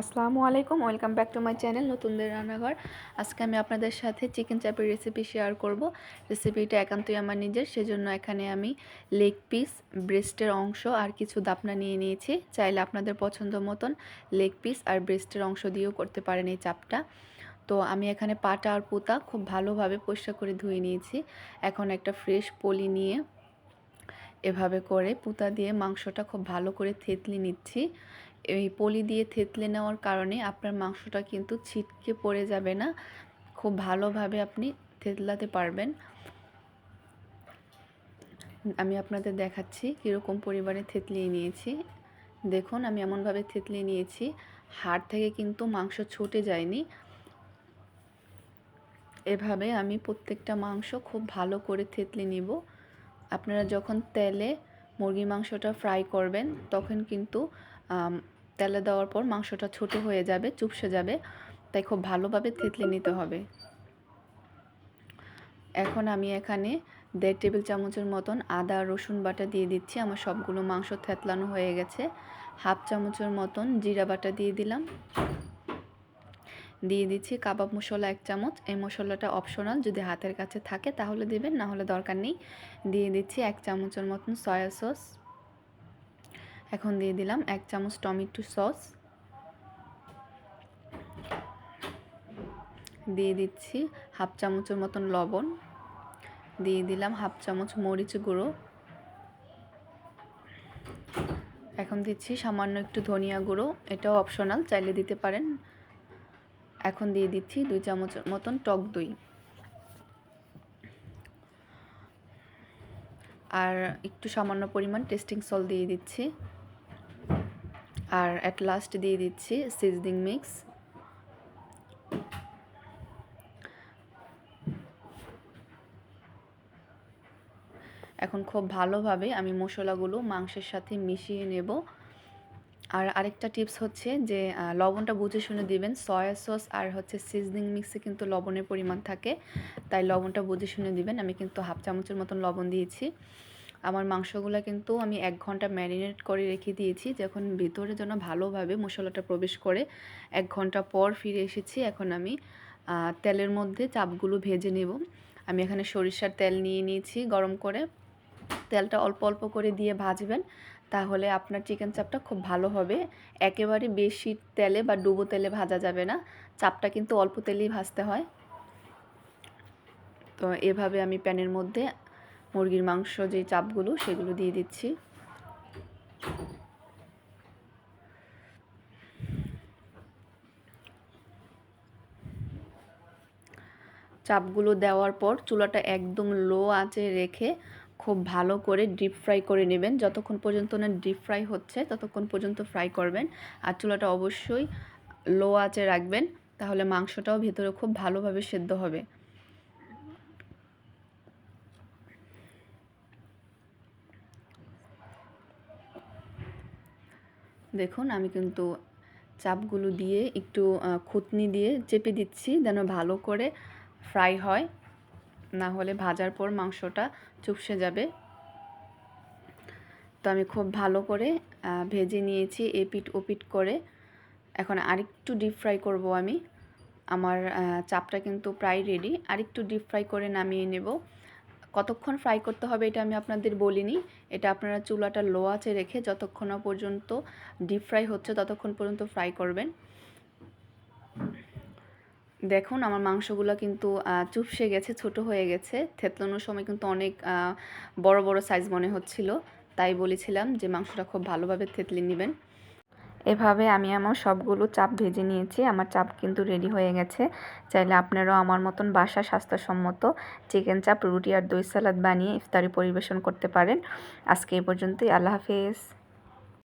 আসসালামু আলাইকুম, welcome back to my channel নতুনদের রান্নাঘর। আজকে আমি আপনাদের সাথে চিকেন চাপের রেসিপি শেয়ার করব। রেসিপিটা একান্তই আমার নিজের, সেজন্য এখানে আমি লেগ পিস ব্রেস্টের অংশ আর কিছু দাপনা নিয়ে নিয়েছি। চাইলে আপনাদের পছন্দ মতন লেগ পিস আর ব্রেস্টের অংশ দিয়েও করতে পারেন এই চাপটা। তো আমি এখানে পাটা আর পুতা খুব ভালোভাবে পরিষ্কার করে ধুয়ে নিয়েছি। এখন একটা ফ্রেশ পলি নিয়ে এভাবে করে পুতা দিয়ে মাংসটা খুব ভালো করে থেতলি নিচ্ছি। এই পলি দিয়ে থেতলে নেওয়ার কারণে আপনার মাংসটা কিন্তু ছিটকে পড়ে যাবে না। খুব ভালোভাবে আপনি থেতলাতে পারবেন। আমি আপনাদের দেখাচ্ছি কীরকম পরিমাণে থেতলিয়ে নিয়েছি। দেখুন, আমি এমনভাবে থেতলিয়ে নিয়েছি। হাড় থেকে কিন্তু মাংস ছুটে যায়নি। এভাবে আমি প্রত্যেকটা মাংস খুব ভালো করে থেতলে নিব। আপনারা যখন তেলে মুরগির মাংসটা ফ্রাই করবেন, তখন কিন্তু তেলে দেওয়ার পর মাংসটা ছোট হয়ে যাবে, চুপসে যাবে। তাই খুব ভালোভাবে থেতলে নিতে হবে। এখন আমি এখানে দেড় টেবিল চামচের মতন আদা, রসুন বাটা দিয়ে দিচ্ছি। আমার সবগুলো মাংস থেতলানো হয়ে গেছে। হাফ চামচের মতন জিরা বাটা দিয়ে দিলাম। দিয়ে দিচ্ছি কাবাব মশলা এক চামচ। এই মশলাটা অপশনাল, যদি হাতের কাছে থাকে তাহলে দিবেন, না হলে দরকার নেই। দিয়ে দিচ্ছি এক চামচের মতন সয়া সস। এখন দিয়ে দিলাম এক চামচ টমেটো সস। দিয়ে দিচ্ছি হাফ চামচের মতন লবণ। দিয়ে দিলাম হাফ চামচ মরিচ গুঁড়ো। এখন দিচ্ছি সামান্য একটু ধনিয়া গুঁড়ো, এটাও অপশনাল চাইলে দিতে পারেন। এখন দিয়ে দিচ্ছি দুই চামচের মতন টক দই। আর একটু সামান্য পরিমাণ টেস্টিং সল দিয়ে দিচ্ছি। আর অ্যাট লাস্ট দিয়ে দিচ্ছি সিজনিং মিক্স এখন খুব ভালোভাবে আমি মশলাগুলো মাংসের সাথে মিশিয়ে নেব। আর আরেকটা টিপস হচ্ছে যে লবণটা বুঝে শুনে দিবেন সয়া সস আর হচ্ছে সিজনিং মিক্সে কিন্তু লবণের পরিমাণ থাকে। তাই লবণটা বুঝে শুনে দিবেন, আমি কিন্তু হাফ চামচের মতন লবণ দিয়েছি। আমার মাংসগুলো কিন্তু আমি এক ঘণ্টা ম্যারিনেট করে রেখে দিয়েছি, যখন ভিতরে যেন ভালোভাবে মশলাটা প্রবেশ করে। এক ঘণ্টা পর ফিরে এসেছি, এখন আমি তেলের মধ্যে চাপগুলো ভেজে নেব। আমি এখানে সরিষার তেল নিয়ে নিয়েছি গরম করে। তেলটা অল্প অল্প করে দিয়ে ভাজবেন, তাহলে আপনার চিকেন চাপটা খুব ভালো হবে। একেবারে বেশি তেলে বা ডুবো তেলে ভাজা যাবে না, চাপটা কিন্তু অল্প তেলেই ভাজতে হয়। তো এভাবে আমি প্যানের মধ্যে মুরগির মাংস যে চাপগুলো, সেগুলো দিয়ে দিচ্ছি। চাপগুলো দেওয়ার পর চুলাটা একদম লো আঁচে রেখে খুব ভালো করে ডিপ ফ্রাই করে নেবেন। যতক্ষণ পর্যন্ত না ডিপ ফ্রাই হচ্ছে, ততক্ষণ পর্যন্ত ফ্রাই করবেন। আর চুলাটা অবশ্যই লো আঁচে রাখবেন, তাহলে মাংসটাও ভেতরে খুব ভালোভাবে সেদ্ধ হবে। দেখুন, আমি কিন্তু চাপগুলো দিয়ে একটু খুতনি দিয়ে চেপে দিচ্ছি যেন ভালো করে ফ্রাই হয়। না হলে ভাজার পর মাংসটা চুপসে যাবে। তো আমি খুব ভালো করে ভেজে নিয়েছি এপিট ওপিট করে। এখন আরেকটু ডিপ ফ্রাই করব আমি। আমার চাপটা কিন্তু প্রায় রেডি আরেকটু ডিপ ফ্রাই করে নামিয়ে নেব। কতক্ষণ ফ্রাই করতে হবে এটা আমি আপনাদের বলিনি। এটা আপনারা চুলাটা লো আছে রেখে যতক্ষণ পর্যন্ত ডিপ ফ্রাই হচ্ছে ততক্ষণ পর্যন্ত ফ্রাই করবেন। দেখুন আমার মাংসগুলো কিন্তু চুপসে গেছে, ছোট হয়ে গেছে। থেতলানোর সময় কিন্তু অনেক বড় বড় সাইজ মনে হচ্ছিল। তাই বলেছিলাম যে মাংসটা খুব ভালোভাবে থেতলে নেবেন। এভাবে আমি আমার সবগুলো চাপ ভেজে নিয়েছি। আমার চাপ কিন্তু রেডি হয়ে গেছে। চাইলে আপনারাও আমার মতন বাসা স্বাস্থ্যসম্মত চিকেন চাপ রুটি আর দই সালাদ বানিয়ে ইফতারি পরিবেশন করতে পারেন। আজকে এই পর্যন্তই। আল্লাহ হাফিজ।